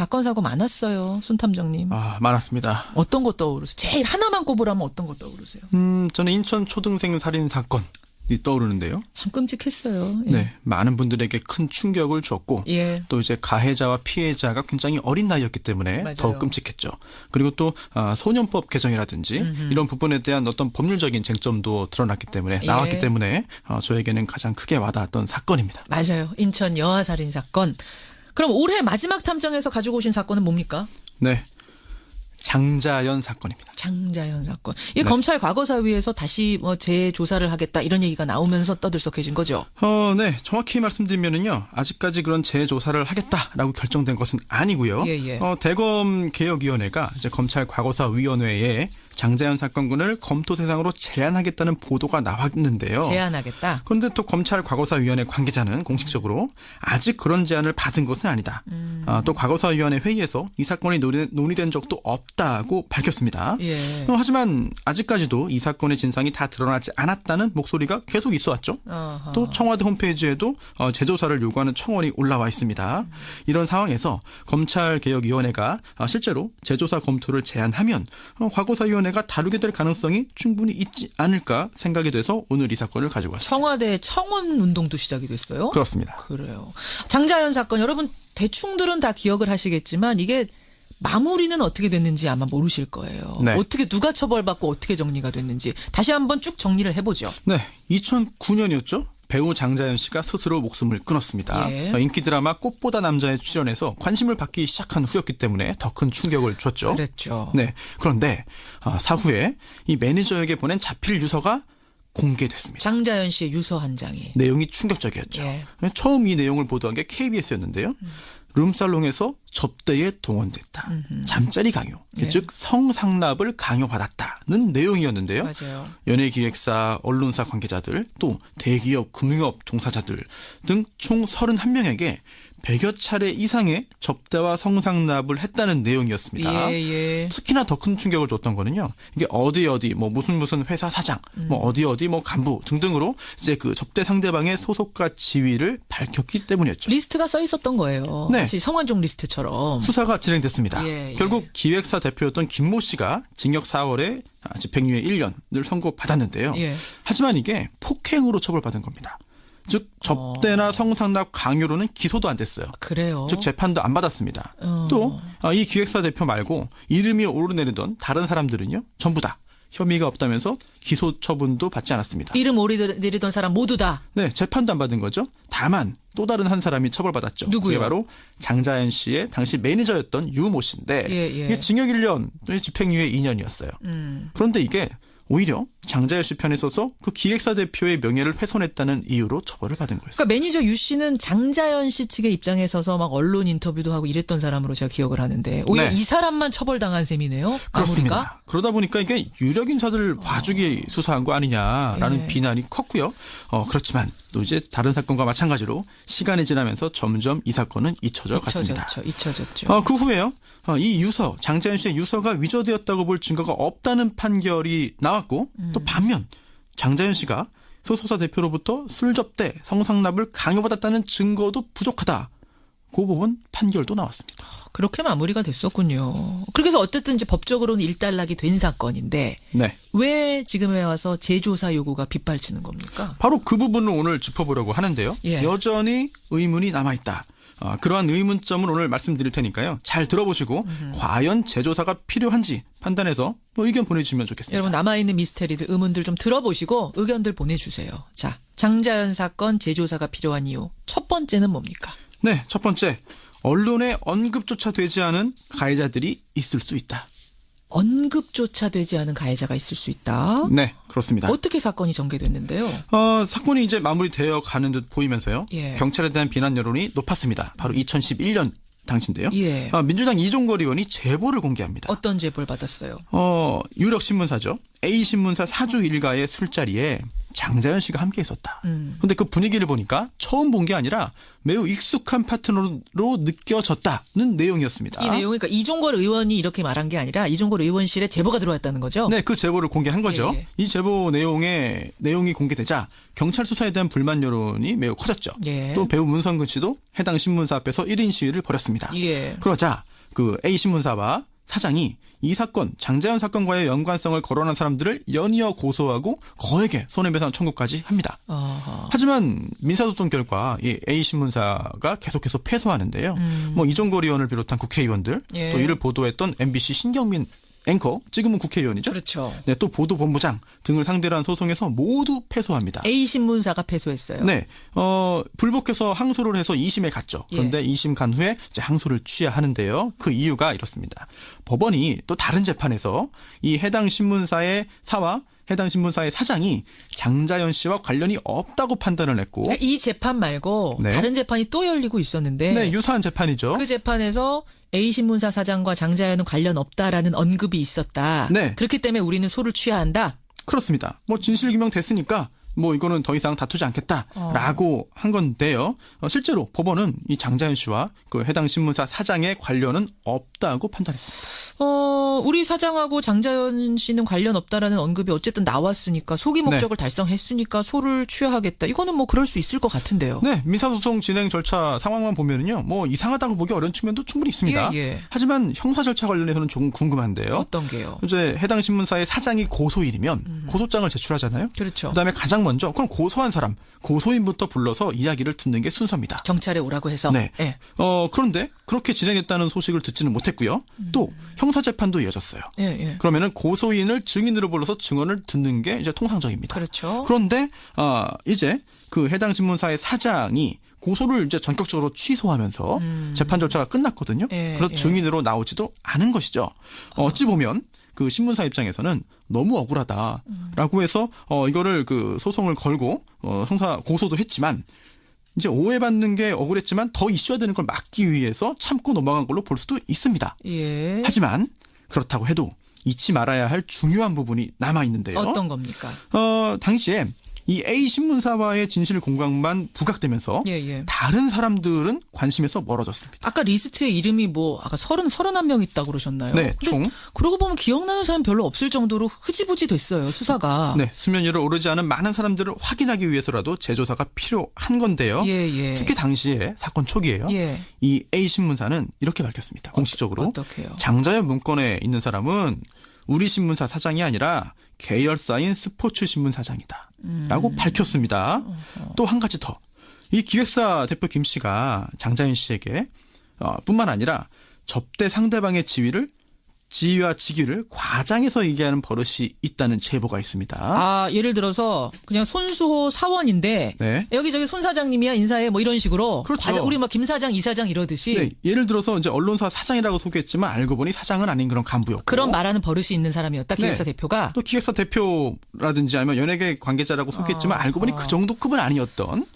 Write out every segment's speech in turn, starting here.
사건 사고 많았어요, 순탐정님. 아, 많았습니다. 어떤 거 떠오르세요? 제일 하나만 꼽으라면 어떤 거 떠오르세요? 음, 저는 인천 초등생 살인 사건이 떠오르는데요. 참 끔찍했어요. 예. 네, 많은 분들에게 큰 충격을 줬고 예. 또 이제 가해자와 피해자가 굉장히 어린 나이였기 때문에 맞아요. 더욱 끔찍했죠. 그리고 또 아, 소년법 개정이라든지 이런 부분에 대한 어떤 법률적인 쟁점도 드러났기 때문에 예. 나왔기 때문에 어, 저에게는 가장 크게 와닿았던 사건입니다. 맞아요. 인천 여아 살인 사건. 그럼 올해 마지막 탐정에서 가지고 오신 사건은 뭡니까? 네, 장자연 사건입니다. 장자연 사건. 이 네. 검찰 과거사위에서 다시 뭐 재조사를 하겠다 이런 얘기가 나오면서 떠들썩해진 거죠. 어, 네. 정확히 말씀드리면은요. 아직까지 그런 재조사를 하겠다라고 결정된 것은 아니고요. 예, 예. 어, 대검 개혁위원회가 이제 검찰 과거사위원회에 장자연 사건군을 검토 대상으로 제안하겠다는 보도가 나왔는데요. 제안하겠다. 그런데 또 검찰 과거사위원회 관계자는 공식적으로 아직 그런 제안을 받은 것은 아니다. 음. 아, 또 과거사위원회 회의에서 이 사건이 논의, 논의된 적도 없다고 밝혔습니다. 예. 어, 하지만 아직까지도 이 사건의 진상이 다 드러나지 않았다는 목소리가 계속 있어 왔죠. 어허. 또 청와대 홈페이지에도 어, 재조사를 요구하는 청원이 올라와 있습니다. 이런 상황에서 검찰개혁위원회가 어, 실제로 재조사 검토를 제안하면 어, 과거사위원회 가 다루게 될 가능성이 충분히 있지 않을까 생각이 돼서 오늘 이 사건을 가지고 왔습니다. 청와대 청원 운동도 시작이 됐어요. 그렇습니다. 그래요. 장자연 사건 여러분 대충들은 다 기억을 하시겠지만 이게 마무리는 어떻게 됐는지 아마 모르실 거예요. 네. 어떻게 누가 처벌받고 어떻게 정리가 됐는지 다시 한번 쭉 정리를 해보죠. 네, 2009년이었죠. 배우 장자연 씨가 스스로 목숨을 끊었습니다. 예. 어, 인기 드라마 꽃보다 남자에 출연해서 관심을 받기 시작한 후였기 때문에 더 큰 충격을 줬죠. 그랬죠. 네. 그런데 아, 사후에 이 매니저에게 보낸 자필 유서가 공개됐습니다. 장자연 씨의 유서 한 장이. 내용이 충격적이었죠. 예. 처음 이 내용을 보도한 게 KBS였는데요. 룸살롱에서 접대에 동원됐다. 잠자리 강요, 예. 즉 성상납을 강요받았다는 내용이었는데요. 맞아요. 연예기획사, 언론사 관계자들, 또 대기업, 금융업 종사자들 등 총 31명에게 100여 차례 이상의 접대와 성상납을 했다는 내용이었습니다. 예, 예. 특히나 더 큰 충격을 줬던 거는요. 이게 어디 어디 뭐 무슨 무슨 회사 사장, 뭐 음. 어디 어디 뭐 간부 등등으로 이제 그 접대 상대방의 소속과 지위를 밝혔기 때문이었죠. 리스트가 써 있었던 거예요. 네. 성완종 리스트처럼. 수사가 진행됐습니다. 예, 예. 결국 기획사 대표였던 김모 씨가 징역 4월에 집행유예 1년을 선고받았는데요. 예. 하지만 이게 폭행으로 처벌받은 겁니다. 즉 접대나 성상납 강요로는 기소도 안 됐어요. 그래요. 즉 재판도 안 받았습니다. 어. 또이 기획사 대표 말고 이름이 오르내리던 다른 사람들은요 전부 다 혐의가 없다면서 기소 처분도 받지 않았습니다. 이름 오르내리던 사람 모두 다. 네 재판도 안 받은 거죠. 다만 또 다른 한 사람이 처벌받았죠. 누구요? 그게 바로 장자연 씨의 당시 매니저였던 유 모 씨인데 예, 예. 이게 징역 1년, 또 집행유예 2년이었어요. 음. 그런데 이게 오히려 장자연 씨 편에 서서 그 기획사 대표의 명예를 훼손했다는 이유로 처벌을 받은 거였어요. 그러니까 매니저 유 씨는 장자연 씨 측의 입장에 서서 막 언론 인터뷰도 하고 이랬던 사람으로 제가 기억을 하는데 오히려 네. 이 사람만 처벌당한 셈이네요. 마무리가. 그렇습니다. 그러다 보니까 이게 유력 인사들 봐주기 수사한 거 아니냐라는 예. 비난이 컸고요. 어, 그렇지만 또 이제 다른 사건과 마찬가지로 시간이 지나면서 점점 이 사건은 잊혀져 갔습니다. 잊혀졌죠. 잊혀졌죠. 어, 그 후에요. 어, 이 유서, 장자연 씨의 유서가 위조되었다고 볼 증거가 없다는 판결이 나왔고 음. 또 반면 장자연 씨가 소속사 대표로부터 술 접대, 성상납을 강요받았다는 증거도 부족하다. 그 부분 판결도 나왔습니다. 그렇게 마무리가 됐었군요. 그래서 어쨌든 이제 법적으로는 일단락이 된 사건인데 네. 왜 지금에 와서 재조사 요구가 빗발치는 겁니까? 바로 그 부분을 오늘 짚어보려고 하는데요. 예. 여전히 의문이 남아 있다. 어, 그러한 의문점을 오늘 말씀드릴 테니까요. 잘 들어보시고 과연 재조사가 필요한지 판단해서 뭐 의견 보내주시면 좋겠습니다. 여러분 남아있는 미스테리들 의문들 좀 들어보시고 의견들 보내주세요. 자 장자연 사건 재조사가 필요한 이유 첫 번째는 뭡니까? 네, 첫 번째. 언론에 언급조차 되지 않은 가해자들이 있을 수 있다. 언급조차 되지 않은 가해자가 있을 수 있다. 네, 그렇습니다. 어떻게 사건이 전개됐는데요? 어, 사건이 이제 마무리되어 가는 듯 보이면서요. 예. 경찰에 대한 비난 여론이 높았습니다. 바로 2011년 당시인데요. 예. 아, 민주당 이종걸 의원이 제보를 공개합니다. 어떤 제보를 받았어요? 어, 유력 신문사죠. A 신문사 사주 일가의 술자리에 장자연 씨가 함께 있었다. 음. 근데 그 분위기를 보니까 처음 본 게 아니라 매우 익숙한 파트너로 느껴졌다는 내용이었습니다. 이 내용이 그러니까 이종걸 의원이 이렇게 말한 게 아니라 이종걸 의원실에 제보가 들어왔다는 거죠? 네, 그 제보를 공개한 거죠. 예, 예. 이 제보 내용에 내용이 공개되자 경찰 수사에 대한 불만 여론이 매우 커졌죠. 예. 또 배우 문성근 씨도 해당 신문사 앞에서 1인 시위를 벌였습니다. 예. 그러자 그 A 신문사와 사장이 이 사건 장자연 사건과의 연관성을 거론한 사람들을 연이어 고소하고 거액의 손해배상 청구까지 합니다. 어허. 하지만 민사소송 결과 이 A 신문사가 계속해서 패소하는데요. 뭐 이종걸 의원을 비롯한 국회의원들 음. 예. 또 이를 보도했던 MBC 신경민 앵커 지금은 국회의원이죠. 그렇죠. 네, 또 보도본부장 등을 상대로 한 소송에서 모두 패소합니다. A 신문사가 패소했어요. 네, 어, 불복해서 항소를 해서 2심에 갔죠. 예. 그런데 2심 간 후에 이제 항소를 취하하는데요. 그 이유가 이렇습니다. 법원이 또 다른 재판에서 이 해당 신문사의 사와 해당 신문사의 사장이 장자연 씨와 관련이 없다고 판단을 했고, 그러니까 이 재판 말고 네. 다른 재판이 또 열리고 있었는데 네, 유사한 재판이죠. 그 재판에서 A 신문사 사장과 장자연은 관련 없다라는 언급이 있었다. 네. 그렇기 때문에 우리는 소를 취해야 한다. 그렇습니다. 뭐 진실 규명 됐으니까 뭐 이거는 더 이상 다투지 않겠다라고 한 건데요. 어, 실제로 법원은 이 장자연 씨와 그 해당 신문사 사장의 관련은 없다고 판단했습니다. 어, 우리 사장하고 장자연 씨는 관련 없다라는 언급이 어쨌든 나왔으니까 소기 네. 목적을 달성했으니까 소를 취하하겠다. 이거는 뭐 그럴 수 있을 것 같은데요. 네, 민사소송 진행 절차 상황만 보면은요, 뭐 이상하다고 보기 어려운 측면도 충분히 있습니다. 예, 예. 하지만 형사 절차 관련해서는 조금 궁금한데요. 어떤 게요? 이제 해당 신문사의 사장이 고소인이면 고소장을 제출하잖아요. 그렇죠. 그다음에 가장 먼저 그럼 고소한 사람 고소인부터 불러서 이야기를 듣는 게 순서입니다. 경찰에 오라고 해서. 네. 예. 어 그런데 그렇게 진행했다는 소식을 듣지는 못했고요. 또형 사 재판도 이어졌어요. 예, 예. 그러면은 고소인을 증인으로 불러서 증언을 듣는 게 이제 통상적입니다. 그렇죠. 그런데 아 이제 그 해당 신문사의 사장이 고소를 이제 전격적으로 취소하면서 재판 절차가 끝났거든요. 음. 예, 그래서 예. 증인으로 나오지도 않은 것이죠. 어, 어찌 보면 그 신문사 입장에서는 너무 억울하다라고 해서 어 이거를 그 소송을 걸고 어 형사 고소도 했지만 이제 오해받는 게 억울했지만 더 이슈화 되는 걸 막기 위해서 참고 넘어간 걸로 볼 수도 있습니다. 예. 하지만 그렇다고 해도 잊지 말아야 할 중요한 부분이 남아 있는데요. 어떤 겁니까? 어, 당시에 이 A 신문사와의 진실 공방만 부각되면서 예, 예. 다른 사람들은 관심에서 멀어졌습니다. 아까 리스트에 이름이 뭐 아까 서른 서른한 명 있다고 그러셨나요? 네, 총. 그러고 보면 기억나는 사람 별로 없을 정도로 흐지부지 됐어요 수사가. 네, 수면 위로 오르지 않은 많은 사람들을 확인하기 위해서라도 재조사가 필요한 건데요. 예, 예. 특히 당시에 사건 초기에요. 예. 이 A 신문사는 이렇게 밝혔습니다. 공식적으로 어떻게요? 장자연 문건에 있는 사람은 우리 신문사 사장이 아니라 계열사인 스포츠 신문 사장이다. 음. 라고 밝혔습니다. 또 한 가지 더. 이 기획사 대표 김 씨가 장자연 씨에게 어, 뿐만 아니라 접대 상대방의 지위를 지위와 직위를 과장해서 얘기하는 버릇이 있다는 제보가 있습니다. 아 예를 들어서 그냥 손수호 사원인데 네. 여기 저기 손 사장님이야 인사해 뭐 이런 식으로 그렇죠. 과장- 우리 막 김 사장 이 사장 이러듯이 네, 예를 들어서 이제 언론사 사장이라고 소개했지만 알고 보니 사장은 아닌 그런 간부였고 그런 말하는 버릇이 있는 사람이었다 기획사 네. 대표가 또 기획사 대표라든지 아니면 연예계 관계자라고 소개했지만 어, 알고 보니 어. 그 정도 급은 아니었던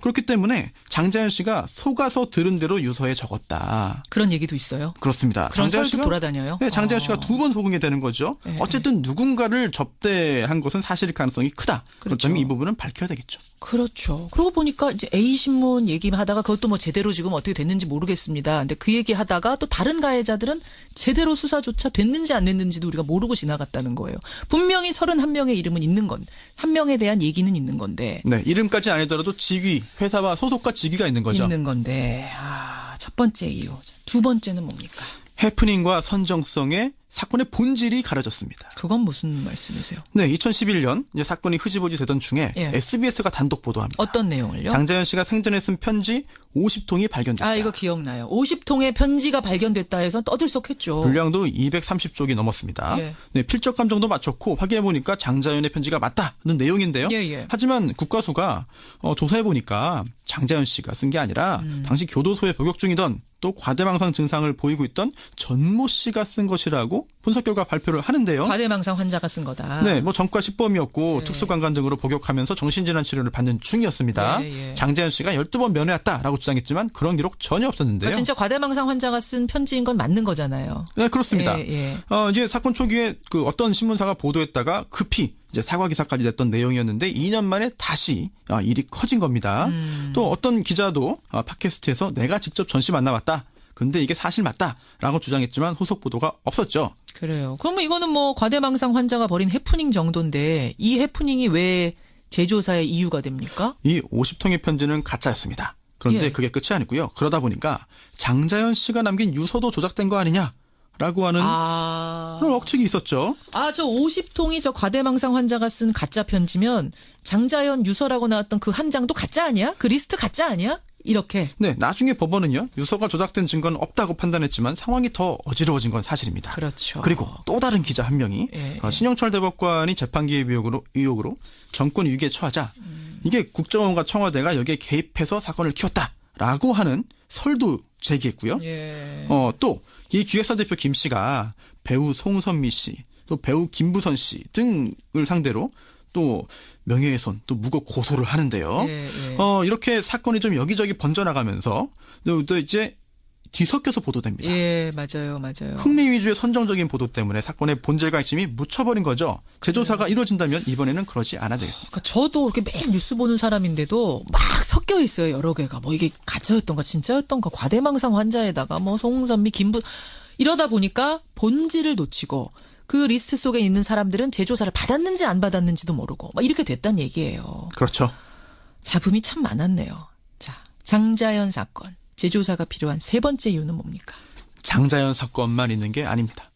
그렇기 때문에 장자연 씨가 속아서 들은 대로 유서에 적었다. 그런 얘기도 있어요. 그렇습니다. 그런 장자연 설도 돌아다녀요. 네, 장자연 어. 씨가 두 번 속은 게 되는 거죠. 네. 어쨌든 누군가를 접대한 것은 사실일 가능성이 크다. 그렇죠. 그렇다면 이 부분은 밝혀야 되겠죠. 그렇죠. 그러고 보니까 이제 A 신문 얘기하다가 그것도 뭐 제대로 지금 어떻게 됐는지 모르겠습니다. 근데 그 얘기 하다가 또 다른 가해자들은 제대로 수사조차 됐는지 안 됐는지도 우리가 모르고 지나갔다는 거예요. 분명히 31명의 이름은 있는 건, 한 명에 대한 얘기는 있는 건데, 네, 이름까지 아니더라도 직위, 회사와 소속과 직위가 있는 거죠. 있는 건데, 아, 첫 번째 이유. 두 번째는 뭡니까? 해프닝과 선정성의 사건의 본질이 가려졌습니다. 그건 무슨 말씀이세요? 네, 2011년 이제 사건이 흐지부지 되던 중에 예. SBS가 단독 보도합니다. 어떤 내용을요? 장자연 씨가 생전에 쓴 편지 50통이 발견됐다. 아, 이거 기억나요. 50통의 편지가 발견됐다 해서 떠들썩했죠. 분량도 230쪽이 넘었습니다. 예. 네, 필적 감정도 마쳤고 확인해 보니까 장자연의 편지가 맞다는 내용인데요. 예, 예. 하지만 국가수가 어, 조사해 보니까 장자연 씨가 쓴 게 아니라 음. 당시 교도소에 복역 중이던 또 과대망상 증상을 보이고 있던 전모 씨가 쓴 것이라고 분석 결과 발표를 하는데요. 과대망상 환자가 쓴 거다. 네, 뭐 전과 식범이었고 네. 특수강간 등으로 복역하면서 정신질환 치료를 받는 중이었습니다. 예, 예. 장자연 씨가 12번 면회했다라고 주장했지만 그런 기록 전혀 없었는데요. 아, 진짜 과대망상 환자가 쓴 편지인 건 맞는 거잖아요. 네, 그렇습니다. 예, 예. 어, 이제 사건 초기에 그 어떤 신문사가 보도했다가 급히 이제 사과 기사까지 냈던 내용이었는데 2년 만에 다시 아, 일이 커진 겁니다. 음. 또 어떤 기자도 아, 팟캐스트에서 내가 직접 전씨 만나봤다. 근데 이게 사실 맞다라고 주장했지만 후속 보도가 없었죠. 그래요. 그러면 이거는 뭐 과대망상 환자가 벌인 해프닝 정도인데 이 해프닝이 왜 재조사의 이유가 됩니까? 이 50통의 편지는 가짜였습니다. 그런데 예. 그게 끝이 아니고요. 그러다 보니까 장자연 씨가 남긴 유서도 조작된 거 아니냐 라고 하는 아. 그런 억측이 있었죠. 아, 저 50통이 저 과대망상 환자가 쓴 가짜 편지면 장자연 유서라고 나왔던 그 한 장도 가짜 아니야? 그 리스트 가짜 아니야? 이렇게. 네, 나중에 법원은요. 유서가 조작된 증거는 없다고 판단했지만 상황이 더 어지러워진 건 사실입니다. 그렇죠. 그리고 또 다른 기자 한 명이 예, 어, 신영철 대법관이 재판 기획 의혹으로, 의혹으로 정권 위기에 처하자 이게 국정원과 청와대가 여기에 개입해서 사건을 키웠다라고 하는 설도 제기했고요. 예. 어, 또 이 기획사 대표 김 씨가 배우 송선미 씨, 또 배우 김부선 씨 등을 상대로 또 명예훼손, 또 무고 고소를 하는데요. 예, 예. 어, 이렇게 사건이 좀 여기저기 번져나가면서 또, 또 이제 뒤섞여서 보도됩니다. 예, 맞아요, 맞아요. 흥미 위주의 선정적인 보도 때문에 사건의 본질과 핵심이 묻혀버린 거죠. 재조사가 이루어진다면 이번에는 그러지 않아야 되겠습니다. 그러니까 저도 이렇게 매일 뉴스 보는 사람인데도 막 섞여 있어요 여러 개가 뭐 이게 가짜였던가 진짜였던가 과대망상 환자에다가 뭐 송선미 김부 이러다 보니까 본질을 놓치고 그 리스트 속에 있는 사람들은 재조사를 받았는지 안 받았는지도 모르고 막 이렇게 됐단 얘기예요. 그렇죠. 잡음이 참 많았네요. 자 장자연 사건 재조사가 필요한 세 번째 이유는 뭡니까? 장자연 사건만 있는 게 아닙니다.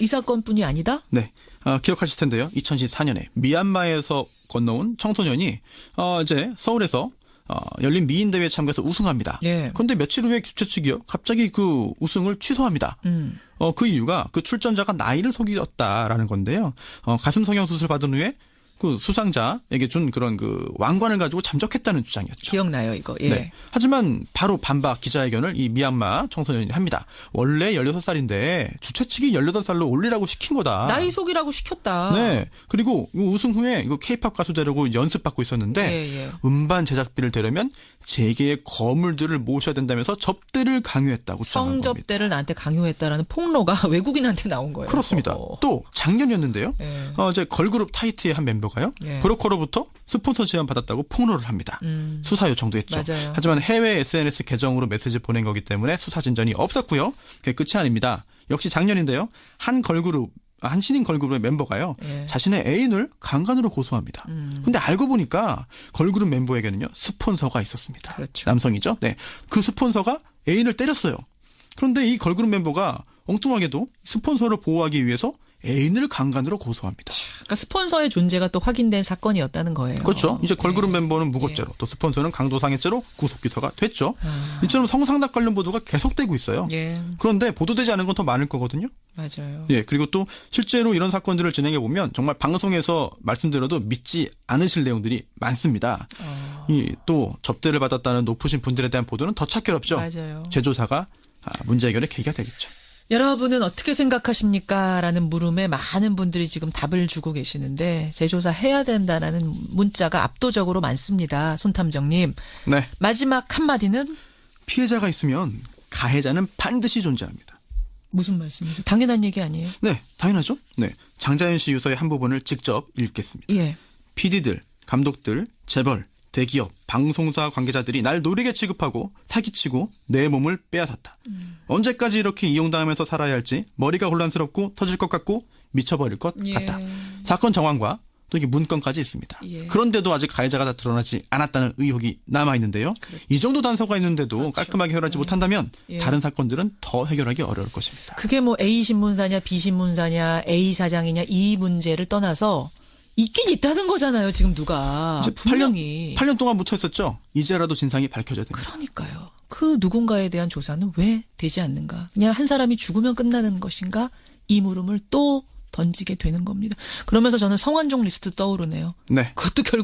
이 사건뿐이 아니다. 네. 어, 기억하실 텐데요. 2014년에 미얀마에서 건너온 청소년이 어, 이제 서울에서 어, 열린 미인 대회에 참가해서 우승합니다. 예. 그런데 며칠 후에 주최 측이요. 갑자기 그 우승을 취소합니다. 음. 어, 그 이유가 그 출전자가 나이를 속였다라는 건데요. 어, 가슴 성형 수술 받은 후에 그 수상자에게 준 그런 그 왕관을 가지고 잠적했다는 주장이었죠. 기억나요 이거. 예. 네. 하지만 바로 반박 기자회견을 이 미얀마 청소년이 합니다. 원래 16살인데 주최 측이 18살로 올리라고 시킨 거다. 나이 속이라고 시켰다. 아. 네. 그리고 이 우승 후에 이거 케이팝 가수 되려고 연습받고 있었는데 예, 예. 음반 제작비를 되려면 재계의 거물들을 모셔야 된다면서 접대를 강요했다고. 성접대를 나한테 강요했다라는 폭로가 외국인한테 나온 거예요. 그렇습니다. 어. 또 작년이었는데요. 예. 어, 이제 걸그룹 타이트의 한 멤버가 요. 예. 브로커로부터 스폰서 제안 받았다고 폭로를 합니다. 음. 수사 요청도 했죠. 맞아요. 하지만 해외 SNS 계정으로 메시지 보낸 거기 때문에 수사 진전이 없었고요. 그게 끝이 아닙니다. 역시 작년인데요. 한 걸그룹 아, 한 신인 걸그룹의 멤버가요. 예. 자신의 애인을 강간으로 고소합니다. 음. 근데 알고 보니까 걸그룹 멤버에게는요. 스폰서가 있었습니다. 그렇죠. 남성이죠. 네. 그 스폰서가 애인을 때렸어요. 그런데 이 걸그룹 멤버가 엉뚱하게도 스폰서를 보호하기 위해서 애인을 강간으로 고소합니다. 그러니까 스폰서의 존재가 또 확인된 사건이었다는 거예요. 그렇죠. 이제 걸그룹 예. 멤버는 무고죄로 또 스폰서는 강도상해죄로 구속 기소가 됐죠. 아. 이처럼 성상납 관련 보도가 계속되고 있어요. 예, 그런데 보도되지 않은 건 더 많을 거거든요. 맞아요. 예, 그리고 또 실제로 이런 사건들을 진행해 보면 정말 방송에서 말씀드려도 믿지 않으실 내용들이 많습니다. 어, 이또 접대를 받았다는 높으신 분들에 대한 보도는 더 찾기 어렵죠. 맞아요. 제조사가 아, 문제 해결의 계기가 되겠죠. 여러분은 어떻게 생각하십니까? 라는 물음에 많은 분들이 지금 답을 주고 계시는데 재조사 해야 된다라는 문자가 압도적으로 많습니다. 손탐정님. 네. 마지막 한마디는 피해자가 있으면 가해자는 반드시 존재합니다. 무슨 말씀이세요? 당연한 얘기 아니에요? 네, 당연하죠. 네. 장자연 씨 유서의 한 부분을 직접 읽겠습니다. 예. PD들, 감독들, 재벌, 대기업, 방송사 관계자들이 날 노리게 취급하고 사기치고 내 몸을 빼앗았다. 언제까지 이렇게 이용당하면서 살아야 할지 머리가 혼란스럽고 터질 것 같고 미쳐버릴 것 예. 같다. 사건 정황과 또 이게 문건까지 있습니다. 예. 그런데도 아직 가해자가 다 드러나지 않았다는 의혹이 남아 있는데요. 이 정도 단서가 있는데도 깔끔하게 해결하지 못한다면 그렇죠. 예. 다른 사건들은 더 해결하기 어려울 것입니다. 그게 뭐 A 신문사냐 B 신문사냐 A 사장이냐 이 문제를 떠나서 있긴 있다는 거잖아요. 지금 누가 분명히 8년 동안 묻혀 있었죠. 이제라도 진상이 밝혀져야 됩니다. 그러니까요. 그 누군가에 대한 조사는 왜 되지 않는가? 그냥 한 사람이 죽으면 끝나는 것인가? 이 물음을 또 던지게 되는 겁니다. 그러면서 저는 성완종 리스트 떠오르네요. 네. 그것도 결국